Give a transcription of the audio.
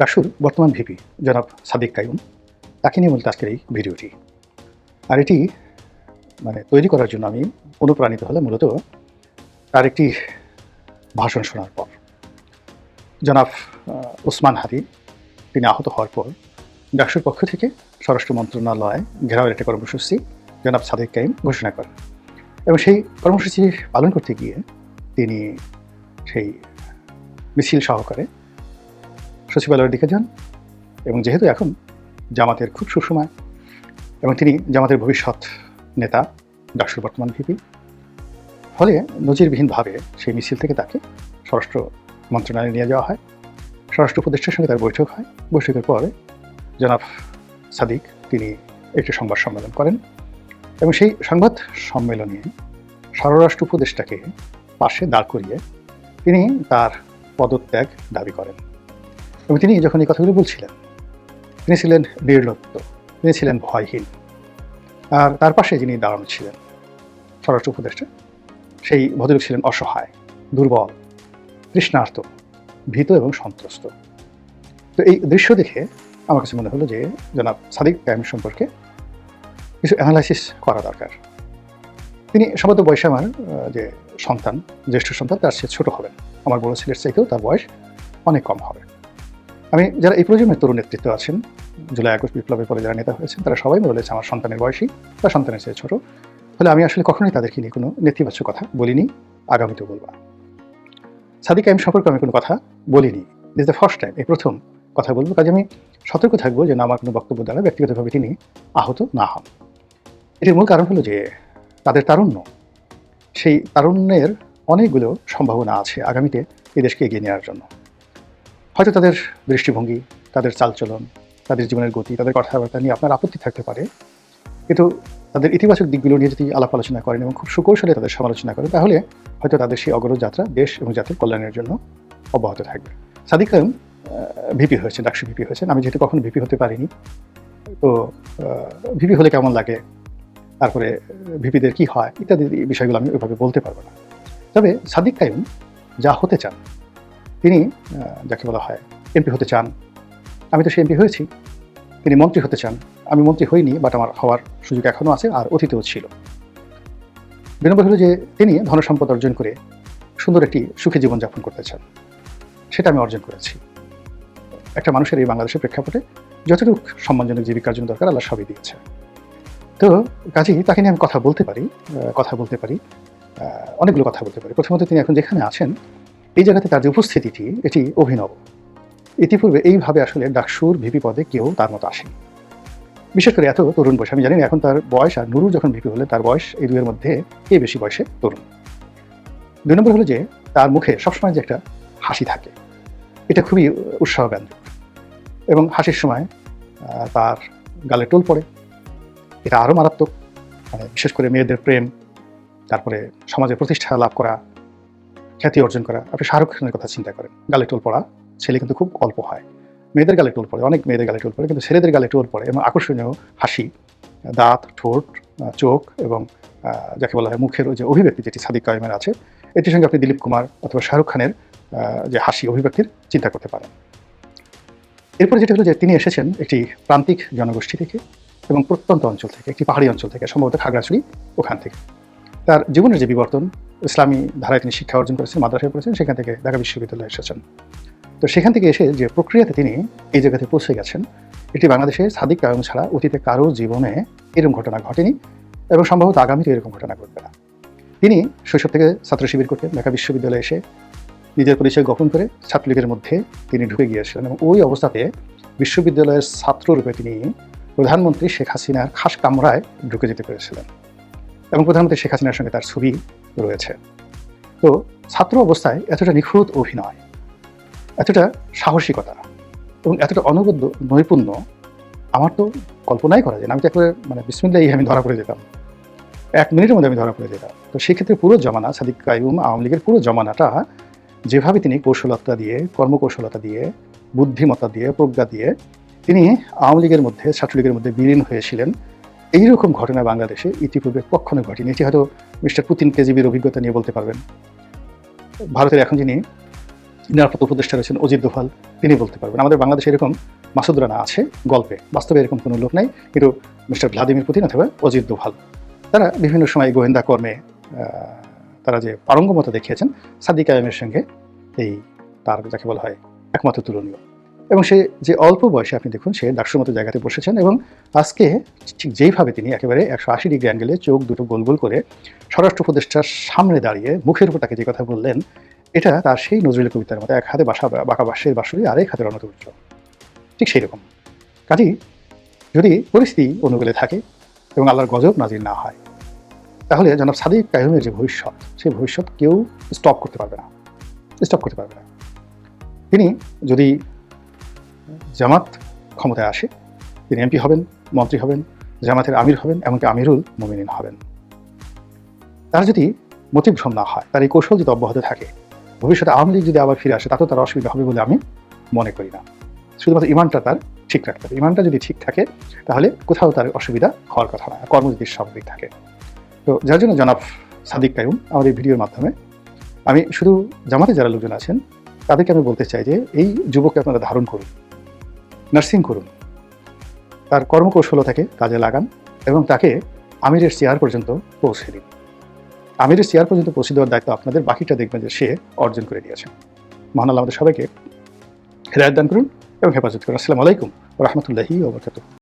ডাকসুর বর্তমান ভিপি, জনাব সাদিক কায়ুম। তাকে নিয়ে মূলত আজকের এই ভিডিওটি। আর এটি মানে তৈরি করার জন্য আমি অনুপ্রাণিত হলে মূলত তার একটি ভাষণ শোনার পর। জনাব ওসমান হাদি, তিনি আহত হওয়ার পর ডাকসুর পক্ষ থেকে স্বরাষ্ট্র মন্ত্রণালয় ঘেরাওয়ের একটা কর্মসূচি জনাব সাদেক কাইম ঘোষণা করেন। এবং সেই কর্মসূচি পালন করতে গিয়ে তিনি সেই মিছিল সহকারে সচিবালয়ের দিকে যান এবং যেহেতু এখন জামাতের খুব সুসময় এবং তিনি জামাতের ভবিষ্যৎ নেতা ডাকসুর বর্তমান ভিপি, ফলে নজিরবিহীনভাবে সেই মিছিল থেকে তাকে স্বরাষ্ট্র মন্ত্রণালয়ে নিয়ে যাওয়া হয়। স্বরাষ্ট্র উপদেষ্টার সঙ্গে তার বৈঠক হয়। বৈঠকের পরে জনাব সাদিক তিনি একটি সংবাদ সম্মেলন করেন এবং সেই সংবাদ সম্মেলনে স্বরাষ্ট্র উপদেষ্টাকে পাশে দাঁড় করিয়ে তিনি তার পদত্যাগ দাবি করেন। এবং তিনি যখন এই কথাগুলো বলছিলেন, তিনি ছিলেন নির্লপ্ত তিনি ছিলেন ভয়হীন। আর তার পাশে যিনি দাঁড়ানো ছিলেন, স্বরাষ্ট্র উপদেষ্টা, সেই ভদ্রলোক ছিলেন অসহায়, দুর্বল, তৃষ্ণার্ত, ভীত এবং সন্ত্রস্ত। তো এই দৃশ্য দেখে আমার কাছে মনে হলো যে, জনাব সাদিক কায়েম সম্পর্কে কিছু অ্যানালাইসিস করা দরকার। তিনি সম্ভবত বয়সে আমার যে সন্তান, জ্যেষ্ঠ সন্তান, তার সে ছোট হবেন। আমার বড় ছেলের চাইতেও তার বয়স অনেক কম হবে। আমি যারা এই প্রজন্মের তরুণ নেতৃত্ব আছেন, জুলাই আগস্ট বিপ্লবের পরে যারা নেতা হয়েছেন, তারা সবাই বলেছে আমার সন্তানের বয়সী বা সন্তানের চেয়ে ছোটো। ফলে আমি আসলে কখনোই তাদেরকে নিয়ে কোনো নেতিবাচক কথা বলিনি, আগামীতেও বলব। সাদিক আইম সম্পর্কে আমি কোনো কথা বলিনি। দিস দ্য ফার্স্ট টাইম এই প্রথম কথা বলব। কাজে আমি সতর্ক থাকব যে না, আমার কোনো বক্তব্য দ্বারা ব্যক্তিগতভাবে তিনি আহত না হন। এটির মূল কারণ হলো যে তাদের তারুণ্য, সেই তারুণ্যের অনেকগুলো সম্ভাবনা আছে আগামীতে এই দেশকে এগিয়ে নেওয়ার জন্য। হয়তো তাদের দৃষ্টিভঙ্গি, তাদের চালচলন, তাদের জীবনের গতি, তাদের কথাবার্তা নিয়ে আপনার আপত্তি থাকতে পারে। কিন্তু তাদের ইতিবাচক দিকগুলো নিয়ে যদি আলাপ আলোচনা করেন এবং খুব সুকৌশলে তাদের সমালোচনা করেন, তাহলে হয়তো তাদের সেই অগ্রজ যাত্রা দেশ এবং জাতির কল্যাণের জন্য অব্যাহত থাকবে। সাদিক কায়ুম ভিপি হয়েছেন ডাকসু ভিপি হয়েছেন। আমি যেহেতু কখনো ভিপি হতে পারিনি, তো ভিপি হলে কেমন লাগে? তারপরে ভিপিদের কি হয়? ইত্যাদি বিষয়গুলো আমি ওইভাবে বলতে পারব না। তবে সাদিক কায়ুম যা হতে চান তিনি যাকে বলা হয় এমপি হতে চান। আমি তো সে এমপি হয়েছি। তিনি মন্ত্রী হতে চান। আমি মন্ত্রী হইনি বাট আমার হওয়ার সুযোগ এখনও আছে আর অতীতেও ছিল। দুই নম্বর হলো যে তিনি ধনসম্পদ অর্জন করে সুন্দর একটি সুখী জীবনযাপন করতে চান। সেটা আমি অর্জন করেছি। একটা মানুষের এই বাংলাদেশের প্রেক্ষাপটে যতটুকু সম্মানজনক জীবিকার জন্য দরকার আল্লাহ সবই দিয়েছে। তো কাজেই তাকে নিয়ে আমি কথা বলতে পারি কথা বলতে পারি অনেকগুলো কথা বলতে পারি। প্রথমত তিনি এখন যেখানে আছেন এই জায়গাতে তার যে উপস্থিতিটি, এটি অভিনব। ইতিপূর্বে এইভাবে আসলে ডাকসুর ভিপি পদে কেউ তার মতো আসেনি। বিশেষ করে এত তরুণ বয়স। আমি জানি না, এখন তার বয়স আর নুরু যখন ভিপি হলে তার বয়স এই দুয়ের মধ্যে কে বেশি বয়সে তরুণ। দুই নম্বর হলো যে তার মুখে সবসময় যে একটা হাসি থাকে, এটা খুবই উৎসাহ ব্যঞ্জক এবং হাসির সময় তার গালে টোল পড়ে। এটা আরও মারাত্মক। মানে বিশেষ করে মেয়েদের প্রেম, তারপরে সমাজে প্রতিষ্ঠা লাভ করা খ্যাতি অর্জন করা। আপনি শাহরুখ খানের কথা চিন্তা করেন। গালে টোল পড়া, ছেলে কিন্তু খুব অল্প হয়। মেয়েদের গালে টোল পড়ে, অনেক মেয়েদের গালে টোল পড়ে, কিন্তু ছেলেদের গালে টোল পড়ে এবং আকর্ষণীয় হাসি, দাঁত, ঠোঁট চোখ এবং যাকে বলা হয় মুখের যে অভিব্যক্তি যেটি সাদিক কায়েমের আছে, এটির সঙ্গে আপনি দিলীপ কুমার অথবা শাহরুখ খানের যে হাসি অভিব্যক্তির চিন্তা করতে পারেন। এরপরে যেটা হলো যে তিনি এসেছেন একটি প্রান্তিক জনগোষ্ঠী থেকে এবং প্রত্যন্ত অঞ্চল থেকে, একটি পাহাড়ি অঞ্চল থেকে, সম্ভবত খাগড়াছড়ি ওখান থেকে। তার জীবনের যে বিবর্তন, ইসলামী ধারায় তিনি শিক্ষা অর্জন করেছেন, মাদ্রাসায় পড়েছেন, সেখান থেকে ঢাকা বিশ্ববিদ্যালয়ে এসেছেন। তো সেখান থেকে এসে যে প্রক্রিয়াতে তিনি এই জায়গাতে পৌঁছে গেছেন, এটি বাংলাদেশে সাদিক কায়ম ছাড়া অতীতে কারও জীবনে এরকম ঘটনা ঘটেনি এবং সম্ভবত আগামীতে এরকম ঘটনা ঘটবে না। তিনি শৈশব থেকে ছাত্র শিবির করতেন ঢাকা বিশ্ববিদ্যালয়ে এসে নিজের পরিচয় গোপন করে ছাত্রলীগের মধ্যে তিনি ঢুকে গিয়েছিলেন এবং ওই অবস্থাতে বিশ্ববিদ্যালয়ের ছাত্ররূপে তিনি প্রধানমন্ত্রী শেখ হাসিনার খাস কামরায় ঢুকে যেতে পেরেছিলেন। এবং প্রধানমন্ত্রী শেখ হাসিনার সঙ্গে তার ছবি রয়েছে। তো ছাত্র অবস্থায় এতটা নিখুঁত অভিনয়, এতটা সাহসিকতা এবং এতটা অনবদ্য নৈপুণ্য আমার তো কল্পনাই করা যায় না। আমি তো একবারে মানে বিসমিল্লাহ আমি ধরা পড়ে যেতাম। এক মিনিটের মধ্যে আমি ধরা পড়ে যেতাম। তো সেক্ষেত্রে পুরো জমানা, সাদিক কায়ুম আওয়ামী লীগের পুরো জমানাটা যেভাবে তিনি কৌশলতা দিয়ে, কর্মকৌশলতা দিয়ে, বুদ্ধিমত্তা দিয়ে, প্রজ্ঞা দিয়ে তিনি আওয়ামী লীগের মধ্যে, ছাত্রলীগের মধ্যে বিলীন হয়েছিলেন। এইরকম ঘটনা বাংলাদেশে ইতিপূর্বে কখনো ঘটেনি। এটি হয়তো মিস্টার পুতিন কেজিবির অভিজ্ঞতা নিয়ে বলতে পারবেন। ভারতের এখন যিনি নিরাপত্তা উপদেষ্টা রয়েছেন অজিত দোভাল, তিনি বলতে পারবেন, আমাদের বাংলাদেশে এরকম মাসুদ রানা আছে গল্পে। বাস্তবে এরকম কোনো লোক নাই। কিন্তু মিস্টার ভ্লাদিমির পুতিন অথবা অজিত দোভাল, তারা বিভিন্ন সময় গোয়েন্দা কর্মে তারা যে পারঙ্গমতা দেখিয়েছেন, সাদিক আয়মের সঙ্গে এই তার, যাকে বলা হয়, একমাত্র তুলনীয়। এবং সে যে অল্প বয়সে আপনি দেখুন, সে ডাকসুর মতো জায়গাতে বসেছেন এবং আজকে ঠিক যেইভাবে তিনি একেবারে একশো আশি ডিগ্রি অ্যাঙ্গেলে চোখ দুটো গোল গোল করে স্বরাষ্ট্র উপদেষ্টার সামনে দাঁড়িয়ে মুখের উপর তাকে যে কথা বললেন, এটা তার সেই নজরুল কবিতার মতো এক হাতে বাসা, বাঁকা বাঁশের বাঁশুরি আর এক হাতে রণতুর্য ঠিক সেই রকম কাজেই যদি পরিস্থিতি অনুকূলে থাকে এবং আল্লাহর গজব নাজির না হয়, তাহলে জনাব সাদিক কায়ুমের যে ভবিষ্যৎ, সেই ভবিষ্যৎ কেউ স্টপ করতে পারবে না। স্টপ করতে পারবে না। তিনি যদি জামাত ক্ষমতায় আসে, তিনি এমপি হবেন, মন্ত্রী হবেন, জামাতের আমির হবেন, এমনকি আমিরুল মোমিনিন হবেন। তার যদি মতিভ্রম না হয়, তার এই কৌশল যদি অব্যাহত থাকে, ভবিষ্যতে আওয়ামী লীগ যদি আবার ফিরে আসে, তাতেও তার অসুবিধা হবে বলে আমি মনে করি না। শুধুমাত্র ইমানটা তার ঠিক রাখতে হবে। ইমানটা যদি ঠিক থাকে, তাহলে কোথাও তার অসুবিধা হওয়ার কথা না কর্ম স্বাভাবিক থাকে। তো যার জন্য জনাব সাদিক কায়ুম আমার এই ভিডিওর মাধ্যমে, আমি শুধু জামাতে যারা লোকজন আছেন, তাদেরকে আমি বলতে চাই যে, এই যুবককে আপনারা ধারণ করুন। নার্সিং করুন। তার কর্মকৌশলতাকে কাজে লাগান এবং তাকে আমিরের চেয়ার পর্যন্ত পৌঁছে দিন। আমিরের চেয়ার পর্যন্ত পৌঁছে দেওয়ার দায়িত্ব আপনাদের, বাকিটা দেখবেন যে সে অর্জন করে দিয়েছেন মহান আল্লাহ আমাদের সবাইকে হেদায়ত দান করুন এবং হেফাজত করুন। আসসালামু আলাইকুম রহমতুল্লাহি ওবরকাত